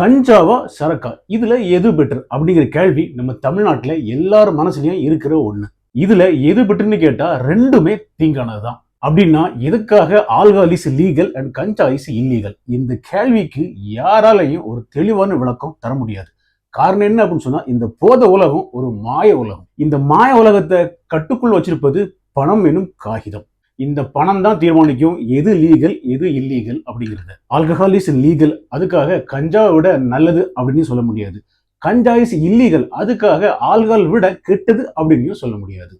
கஞ்சாவா சரக்கா? இதுல எது பெட்டர் அப்படிங்கிற கேள்வி நம்ம தமிழ்நாட்டில் எல்லார் மனசுலயும் இருக்கிற ஒண்ணு. இதுல எது பெட்டர்னு கேட்டா ரெண்டுமே தீங்கானதுதான். அப்படின்னா எதுக்காக alcohol is legal and ganja is illegal இந்த கேள்விக்கு யாராலையும் ஒரு தெளிவான விளக்கம் தர முடியாது. காரணம் என்ன அப்படின்னு சொன்னா இந்த போத உலகம் ஒரு மாய உலகம். இந்த மாய உலகத்தை கட்டுக்குள் வச்சிருப்பது பணம் எனும் காகிதம். இந்த பணம் தான் தீர்மானிக்கும். எது லீகல் எது இல்லீகல் அப்படிங்கிறது. ஆல்கஹால் இஸ் லீகல் அதுக்காக கஞ்சாவை விட நல்லது அப்படின்னு சொல்ல முடியாது. கஞ்சா இஸ் இல்லீகல் அதுக்காக ஆல்கஹால் விட கெட்டது அப்படின்னு சொல்ல முடியாது.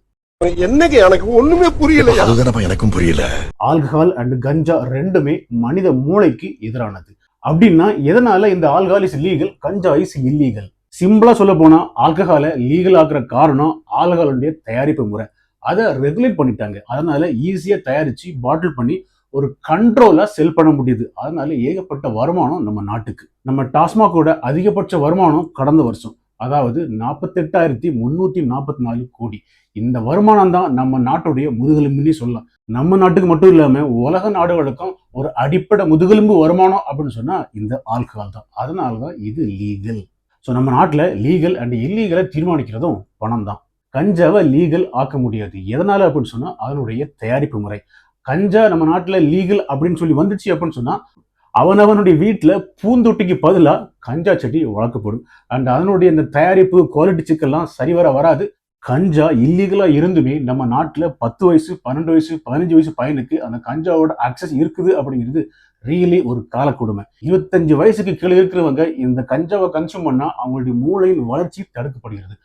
என்னங்க எனக்கு ஒண்ணுமே புரியலையா? அதுதானப்பா எனக்கும் புரியல. ஆல்கஹால் அண்ட் கஞ்சா ரெண்டுமே மனித மூளைக்கு எதிரானது. அப்படின்னா எதனால இந்த alcohol is legal ganja is illegal சிம்பிளா சொல்ல போனா ஆல்கஹாலை லீகல் ஆக்குற காரணம் ஆல்கஹாலுடைய தயாரிப்பு முறை. அதை ரெகுலேட் பண்ணிட்டாங்க. அதனால ஈஸியாக தயாரித்து பாட்டில் பண்ணி ஒரு கண்ட்ரோலாக செல் பண்ண முடியுது. அதனால ஏகப்பட்ட வருமானம் நம்ம நாட்டுக்கு. நம்ம டாஸ்மாகோட அதிகபட்ச வருமானம் கடந்த வருஷம். அதாவது நாற்பத்தெட்டாயிரத்தி முந்நூற்றி நாற்பத்தி நாலு கோடி. இந்த வருமானம் தான் நம்ம நாட்டுடைய முதுகெலும்புன்னே சொல்லலாம். நம்ம நாட்டுக்கு மட்டும் இல்லாமல் உலக நாடுகளுக்கும் ஒரு அடிப்படை முதுகெலும்பு வருமானம் அப்படின்னு சொன்னால் இந்த ஆல்கஹால் தான். அதனால தான் இது லீகல் ஸோ நம்ம நாட்டில் லீகல் அண்ட் இல்லீகலை தீர்மானிக்கிறதும் பணம் தான். கஞ்சாவை லீகல் ஆக்க முடியாது. எதனால அப்படின்னு சொன்னால் அதனுடைய தயாரிப்பு முறை. கஞ்சா நம்ம நாட்டில் லீகல் அப்படின்னு சொல்லி வந்துச்சு அப்படின்னு சொன்னால் அவனவனுடைய வீட்டில் பூந்தொட்டிக்கு பதிலாக கஞ்சா செடி வளர்க்கப்படும். அண்ட் அதனுடைய இந்த தயாரிப்பு குவாலிட்டி சிக்கெல்லாம் சரிவர வராது. கஞ்சா இல்லீகலாக இருந்துமே நம்ம நாட்டில் பத்து வயசு பன்னெண்டு வயசு பதினஞ்சு வயசு பையனுக்கு அந்த கஞ்சாவோட அக்சஸ் இருக்குது அப்படிங்கிறது ரியலி ஒரு காலக்கொடுமை. இருபத்தஞ்சு வயசுக்கு கீழே இருக்கிறவங்க இந்த கஞ்சாவை கன்சியூம் பண்ணால் அவங்களுடைய மூளையின் வளர்ச்சி தடுக்கப்படுகிறது.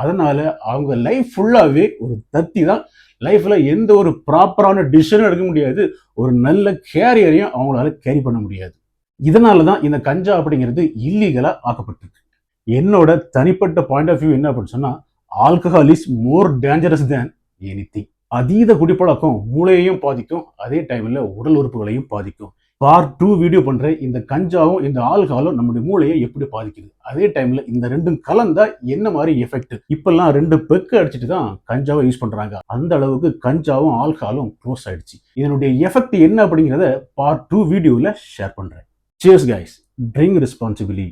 அதனால அவங்க லைஃப் ஃபுல்லாகவே ஒரு தத்தி தான். லைஃப்பில் எந்த ஒரு ப்ராப்பரான டிசிஷனும் எடுக்க முடியாது. ஒரு நல்ல கேரியரையும் அவங்களால கேரி பண்ண முடியாது. இதனால தான் இந்த கஞ்சா அப்படிங்கிறது இல்லீகலாக ஆக்கப்பட்டிருக்கு. என்னோட தனிப்பட்ட பாயிண்ட் ஆஃப் வியூ என்ன அப்படின்னு சொன்னால் alcohol is more dangerous than anything அதீத குடிப்பழக்கம் மூளையையும் பாதிக்கும். அதே டைமில் உடல் உறுப்புகளையும் பாதிக்கும். பார்ட் டூ வீடியோ பண்ற இந்த கஞ்சாவும் இந்த ஆல்கஹாலும் நம்முடைய மூளையை எப்படி பாதிக்குது? அதே டைம்ல இந்த ரெண்டும் கலந்தா என்ன மாதிரி எஃபெக்ட் இப்பெல்லாம் ரெண்டு பெக்கு அடிச்சுட்டு தான் கஞ்சாவை யூஸ் பண்றாங்க. அந்த அளவுக்கு கஞ்சாவும் ஆல்கஹாலும் க்ளோஸ் ஆயிடுச்சு. இதனுடைய எஃபெக்ட் என்ன அப்படிங்கிறத பார்ட் டூ வீடியோவில் ஷேர் பண்றேன். Cheers guys drink responsibility